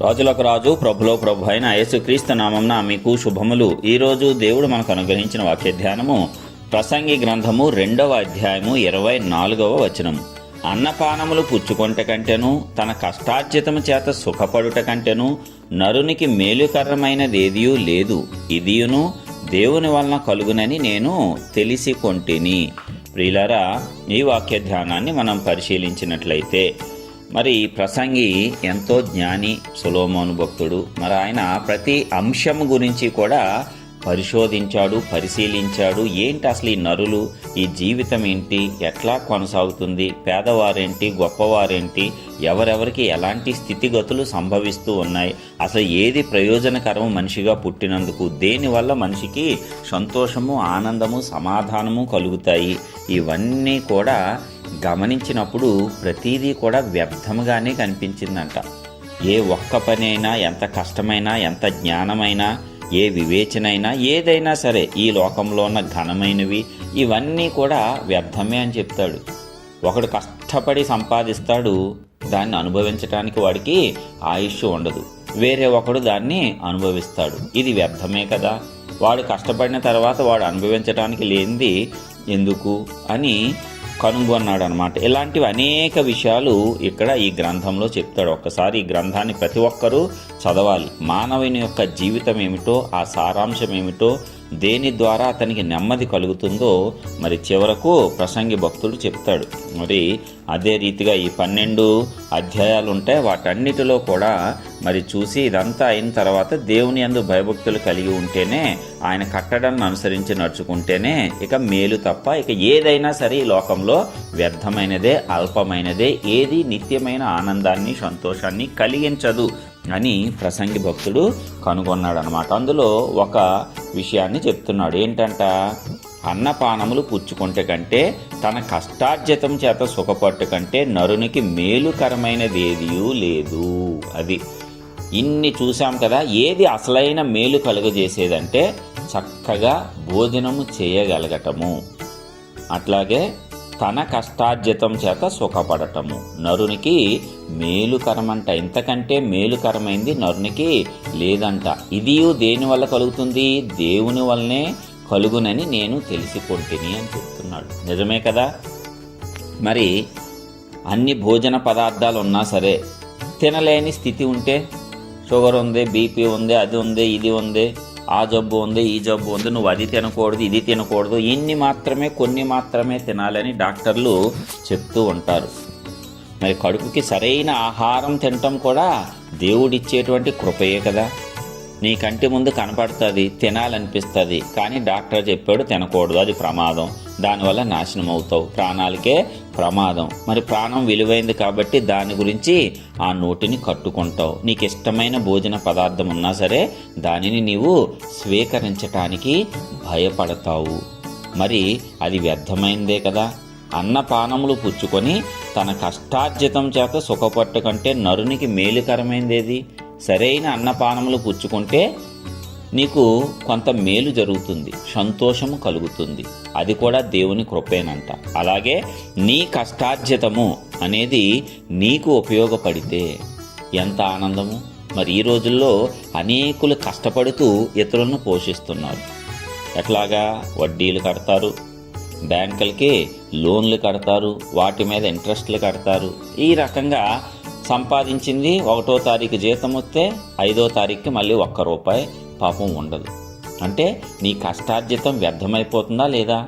రాజులకు రాజు ప్రభులో ప్రభు అయిన యేసుక్రీస్తు నామంన మీకు శుభములు. ఈరోజు దేవుడు మనకు అనుగ్రహించిన వాక్య ధ్యానము ప్రసంగి గ్రంథము రెండవ అధ్యాయము ఇరవై నాలుగవ వచనము. అన్నపానములు పుచ్చుకొంట కంటెను తన కష్టార్జితము చేత సుఖపడుట కంటెను నరునికి మేలుకరమైనదేదియూ లేదు. ఇదియును దేవుని వలన కలుగునని నేను తెలిసి కొంటిని ప్రియులరా ఈ వాక్య ధ్యానాన్ని మనం పరిశీలించినట్లయితే మరి ఈ ప్రసంగి ఎంతో జ్ఞాని సులోమోను భక్తుడు. మరి ఆయన ప్రతి అంశం గురించి కూడా పరిశోధించాడు పరిశీలించాడు. ఏంటి అసలు ఈ నరులు ఈ జీవితం ఏంటి ఎట్లా కొనసాగుతుంది పేదవారేంటి గొప్పవారేంటి ఎవరెవరికి ఎలాంటి స్థితిగతులు సంభవిస్తూ ఉన్నాయి అసలు ఏది ప్రయోజనకరం మనిషిగా పుట్టినందుకు దేనివల్ల మనిషికి సంతోషము ఆనందము సమాధానము కలుగుతాయి ఇవన్నీ కూడా గమనించినప్పుడు ప్రతిదీ కూడా వ్యర్థముగానే కనిపించిందంట. ఏ ఒక్క పని అయినా ఎంత కష్టమైనా ఎంత జ్ఞానమైనా ఏ వివేచనైనా ఏదైనా సరే ఈ లోకంలో ఉన్న ఘనమైనవి ఇవన్నీ కూడా వ్యర్థమే అని చెప్తాడు. ఒకడు కష్టపడి సంపాదిస్తాడు దాన్ని అనుభవించటానికి వాడికి ఆయుష్ ఉండదు. వేరే ఒకడు దాన్ని అనుభవిస్తాడు. ఇది వ్యర్థమే కదా. వాడు కష్టపడిన తర్వాత వాడు అనుభవించడానికి లేనిది ఎందుకు అని కనుగొన్నాడనమాట ఇలాంటివి అనేక విషయాలు ఇక్కడ ఈ గ్రంథంలో చెప్తాడు. ఒక్కసారి ఈ గ్రంథాన్ని ప్రతి ఒక్కరూ చదవాలి. మానవుని యొక్క జీవితం ఏమిటో ఆ సారాంశం ఏమిటో దేని ద్వారా అతనికి నెమ్మది కలుగుతుందో మరి చివరకు ప్రసంగి భక్తుడు చెప్తాడు. మరి అదే రీతిగా ఈ పన్నెండు అధ్యాయాలు ఉంటాయి వాటన్నిటిలో కూడా మరి చూసి ఇదంతా అయిన తర్వాత దేవుని అందు భయభక్తులు కలిగి ఉంటేనే ఆయన కట్టడాన్ని అనుసరించి నడుచుకుంటేనే ఇక మేలు తప్ప ఇక ఏదైనా సరే ఈ లోకంలో వ్యర్థమైనదే అల్పమైనదే ఏది నిత్యమైన ఆనందాన్ని సంతోషాన్ని కలిగించదు. అని ప్రసంగి భక్తుడు కనుగొన్నాడు అనమాట అందులో ఒక విషయాన్ని చెప్తున్నాడు. ఏంటంట? అన్నపానములు పుచ్చుకుంటే కంటే తన కష్టార్జితం చేత సుఖపట్టు కంటే నరునికి మేలుకరమైనది ఏదియూ లేదు. అది ఇన్ని చూసాం కదా ఏది అసలైన మేలు కలుగజేసేదంటే చక్కగా భోజనము చేయగలగటము. అట్లాగే తన కష్టార్జితం చేత సుఖపడటము. నరునికి మేలుకరమంట. ఇంతకంటే మేలుకరమైంది నరునికి లేదంట. ఇది దేని వల్ల కలుగుతుంది? దేవుని వల్లనే కలుగునని నేను తెలిసికొంటిని అని చెప్తున్నాడు. నిజమే కదా? మరి అన్ని భోజన పదార్థాలు ఉన్నా సరే తినలేని స్థితి ఉంటే షుగర్ ఉంది బీపీ ఉంది అది ఉంది ఇది ఉంది ఆ జబ్బు ఉంది ఈ జబ్బు ఉంది నువ్వు అది తినకూడదు ఇది తినకూడదు ఇన్ని మాత్రమే కొన్ని మాత్రమే తినాలని డాక్టర్లు చెప్తూ ఉంటారు. మరి కడుపుకి సరైన ఆహారం తినటం కూడా దేవుడిచ్చేటువంటి కృపయే కదా. నీ కంటి ముందు కనపడుతుంది తినాలనిపిస్తుంది కానీ డాక్టర్ చెప్పాడు తినకూడదు అది ప్రమాదం. దానివల్ల నాశనం అవుతావు. ప్రాణాలకే ప్రమాదం. మరి ప్రాణం విలువైంది కాబట్టి దాని గురించి ఆ నోటిని కట్టుకుంటావు. నీకు ఇష్టమైన భోజన పదార్థం ఉన్నా సరే దానిని నీవు స్వీకరించటానికి భయపడతావు. మరి అది వ్యర్థమైందే కదా. అన్నపానములు పుచ్చుకొని తన కష్టార్జితం చేత సుఖపట్టు కంటే నరునికి మేలుకరమైందేది? సరైన అన్నపానములు పుచ్చుకుంటే నీకు కొంత మేలు జరుగుతుంది సంతోషము కలుగుతుంది. అది కూడా దేవుని కృపేనంట. అలాగే నీ కష్టార్జితము అనేది నీకు ఉపయోగపడితే ఎంత ఆనందము. మరి ఈ రోజుల్లో అనేకులు కష్టపడుతూ ఇతరులను పోషిస్తున్నారు. ఎట్లాగా వడ్డీలు కడతారు బ్యాంకులకి లోన్లు కడతారు వాటి మీద ఇంట్రెస్ట్లు కడతారు. ఈ రకంగా సంపాదించింది ఒకటో తారీఖు జీతం వస్తే ఐదో తారీఖుకి మళ్ళీ ఒక్క రూపాయి పాపం ఉండదు. అంటే నీ కష్టార్జితం వ్యర్థమైపోతుందా లేదా?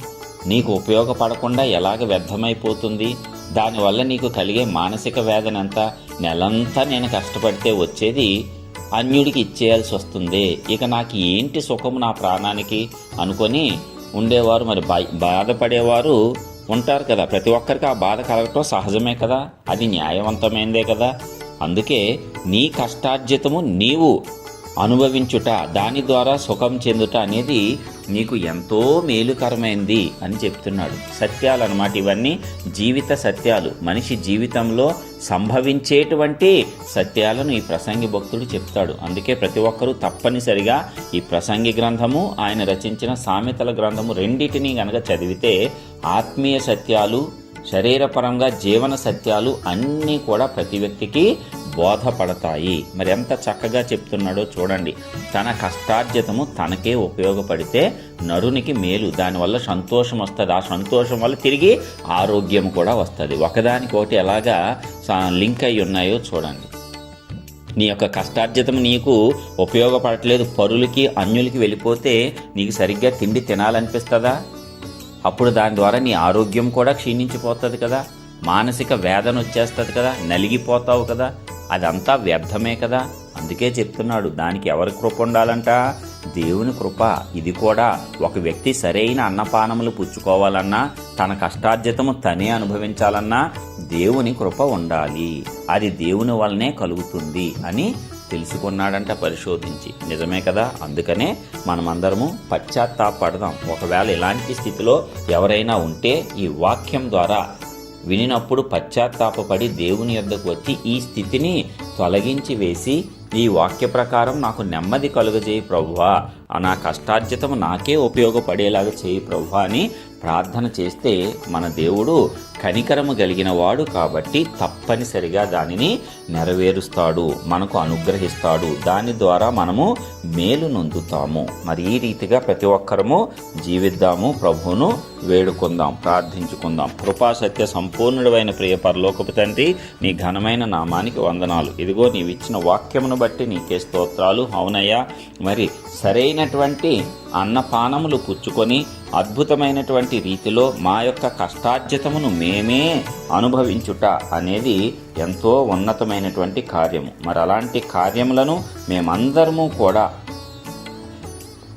నీకు ఉపయోగపడకుండా ఎలాగ వ్యర్థమైపోతుంది? దానివల్ల నీకు కలిగే మానసిక వేదన అంతా నెలంతా నేను కష్టపడితే వచ్చేది అన్యుడికి ఇచ్చేయాల్సి వస్తుంది. ఇక నాకు ఏంటి సుఖము నా ప్రాణానికి? అనుకొని ఉండేవారు మరి బాధపడేవారు ఉంటారు కదా. ప్రతి ఒక్కరికి ఆ బాధ కలగటం సహజమే కదా. అది న్యాయవంతమైందే కదా. అందుకే నీ కష్టార్జితము నీవు అనుభవించుట దాని ద్వారా సుఖం చెందుట అనేది నీకు ఎంతో మేలుకరమైంది అని చెప్తున్నాడు. సత్యాలు అనమాట ఇవన్నీ జీవిత సత్యాలు. మనిషి జీవితంలో సంభవించేటువంటి సత్యాలను ఈ ప్రసంగి భక్తుడు చెప్తాడు. అందుకే ప్రతి ఒక్కరూ తప్పనిసరిగా ఈ ప్రసంగి గ్రంథము ఆయన రచించిన సామెతల గ్రంథము రెండింటినీ గనక చదివితే ఆత్మీయ సత్యాలు శరీరపరంగా జీవన సత్యాలు అన్నీ కూడా ప్రతి వ్యక్తికి బోధపడతాయి. మరి ఎంత చక్కగా చెప్తున్నాడో చూడండి. తన కష్టార్జితము తనకే ఉపయోగపడితే నరునికి మేలు. దానివల్ల సంతోషం వస్తుంది. ఆ సంతోషం వల్ల తిరిగి ఆరోగ్యం కూడా వస్తుంది. ఒకదానికొకటి ఎలాగా లింక్ అయి ఉన్నాయో చూడండి. నీ యొక్క కష్టార్జితం నీకు ఉపయోగపడట్లేదు. పరులకి అన్యులకి వెళ్ళిపోతే నీకు సరిగ్గా తిండి తినాలనిపిస్తుందా? అప్పుడు దాని ద్వారా నీ ఆరోగ్యం కూడా క్షీణించిపోతుంది కదా. మానసిక వేదన వచ్చేస్తుంది కదా. నలిగిపోతావు కదా. అదంతా వ్యర్థమే కదా. అందుకే చెప్తున్నాడు దానికి ఎవరి కృప ఉండాలంట? దేవుని కృప. ఇది కూడా ఒక వ్యక్తి సరైన అన్నపానములు పుచ్చుకోవాలన్నా తన కష్టార్జితము తనే అనుభవించాలన్నా దేవుని కృప ఉండాలి. అది దేవుని వల్లనే కలుగుతుంది అని తెలుసుకున్నాడంట పరిశోధించి. నిజమే కదా? అందుకనే మనమందరము పశ్చాత్తాపడదాం. ఒకవేళ ఇలాంటి స్థితిలో ఎవరైనా ఉంటే ఈ వాక్యం ద్వారా వినినప్పుడు పశ్చాత్తాపడి దేవుని యొద్దకు వచ్చి ఈ స్థితిని తొలగించి వేసి ఈ వాక్య ప్రకారం నాకు నెమ్మది కలుగజేయి ప్రభువా. నా కష్టార్జితము నాకే ఉపయోగపడేలాగా చేయి ప్రభు అని ప్రార్థన చేస్తే మన దేవుడు కనికరము కలిగిన వాడు కాబట్టి తప్పనిసరిగా దానిని నెరవేరుస్తాడు మనకు అనుగ్రహిస్తాడు. దాని ద్వారా మనము మేలు నొందుతాము. మరి ఈ రీతిగా ప్రతి ఒక్కరము జీవిద్దాము ప్రభువును వేడుకుందాం ప్రార్థించుకుందాం. కృపా సత్య సంపూర్ణుడైన ప్రియ పరలోకపు తండ్రి నీ ఘనమైన నామానికి వందనాలు. ఇదిగో నీవిచ్చిన వాక్యమును బట్టి నీకే స్తోత్రాలు. అవునయ్యా మరి సరైనటువంటి అన్నపానములు పుచ్చుకొని అద్భుతమైనటువంటి రీతిలో మా యొక్క కష్టార్జితమును మేమే అనుభవించుట అనేది ఎంతో ఉన్నతమైనటువంటి కార్యము. మరి అలాంటి కార్యములను మేమందరము కూడా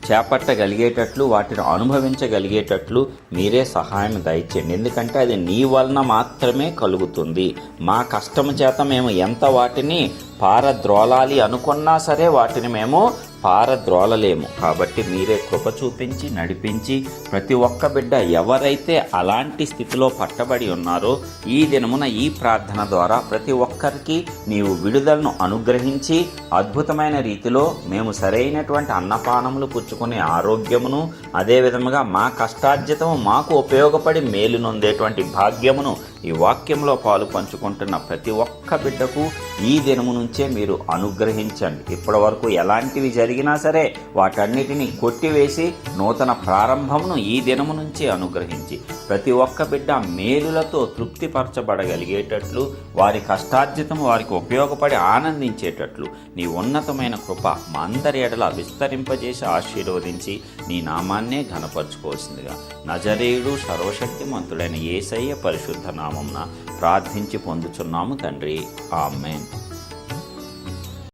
చేపట్టగలిగేటట్లు వాటిని అనుభవించగలిగేటట్లు మీరే సహాయం దయచేయండి. ఎందుకంటే అది నీ వలన మాత్రమే కలుగుతుంది. మా కష్టము చేత మేము ఎంత వాటిని పారద్రోలాలి అనుకున్నా సరే వాటిని మేము పారద్రోలలేము. కాబట్టి మీరే కృప చూపించి నడిపించి ప్రతి ఒక్క బిడ్డ ఎవరైతే అలాంటి స్థితిలో పట్టబడి ఉన్నారో ఈ దినమున ఈ ప్రార్థన ద్వారా ప్రతి ఒక్కరికి నీవు విడుదలను అనుగ్రహించి అద్భుతమైన రీతిలో మేము సరైనటువంటి అన్నపానములు పుచ్చుకునే ఆరోగ్యమును అదేవిధముగా మా కష్టార్జితము మాకు ఉపయోగపడి మేలు నొందేటువంటి భాగ్యమును ఈ వాక్యంలో పాలు పంచుకుంటున్న ప్రతి ఒక్క బిడ్డకు ఈ దినము నుంచే మీరు అనుగ్రహించండి. ఇప్పటి వరకు ఎలాంటివి జరిగినా సరే వాటన్నిటిని కొట్టివేసి నూతన ప్రారంభమును ఈ దినము నుంచే అనుగ్రహించి ప్రతి ఒక్క బిడ్డ మేలులతో తృప్తిపరచబడగలిగేటట్లు వారి కష్టార్జితం వారికి ఉపయోగపడి ఆనందించేటట్లు నీ ఉన్నతమైన కృప మా అందరి ఎడల విస్తరింపజేసి ఆశీర్వదించి నీ నామాన్నే ఘనపరచుకోవాల్సిందిగా నజరేయుడు సర్వశక్తిమంతుడైన ఏసయ్య పరిశుద్ధ నామంన ప్రార్థించి పొందుచున్నాము తండ్రి. ఆమెన్.